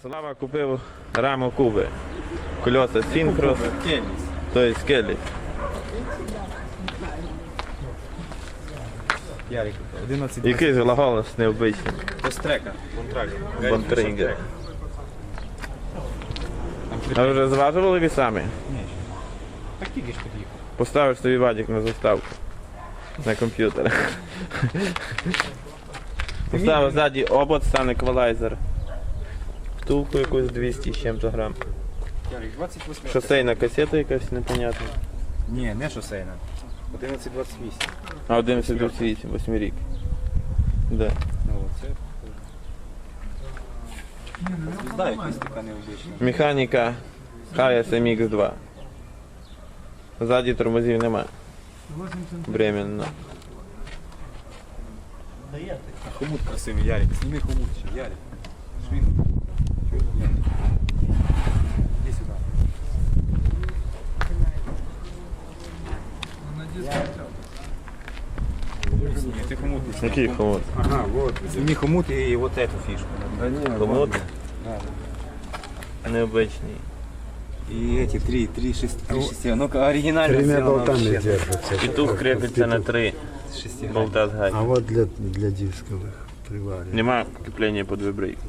Слава купив раму куби. Кольоса Сінкрос, тобто скелі. Ярик, 11 Який же глаголос необичний. Пострека, контракт. Бонтринга. А ви вже зважували вісами? Так тільки ж під'їхав. Поставиш собі вадик на заставку. На комп'ютер. Поставив ззаді обод, стане еквалайзер. Втулку якусь 200 з чим-то грам. Ярик, 28. Шосейна касета якась непонятна. Ні, не шосейна. 1128. А 1128, 8 рік. Да. Ну, це... Звізда якась така необична. Механіка Hayas MX2. Ззаді тормозів нема. Временно. А хомут красивий, Ярик. Сніми хомут ще, Ярик. Швидко. Сними, ти хомут не сняв. Який хомут? Ага, вот. Сними хомут и вот эту фишку. Хомут? Да. Необичний. И эти три, три, шесть, три шести. Ну-ка, оригинально Тремя сделано болтами вообще. держится. І тут кріпиться на три Шести болта з А гайки. вот для, для дисковых приварен. Нема кріплення під вибрейки.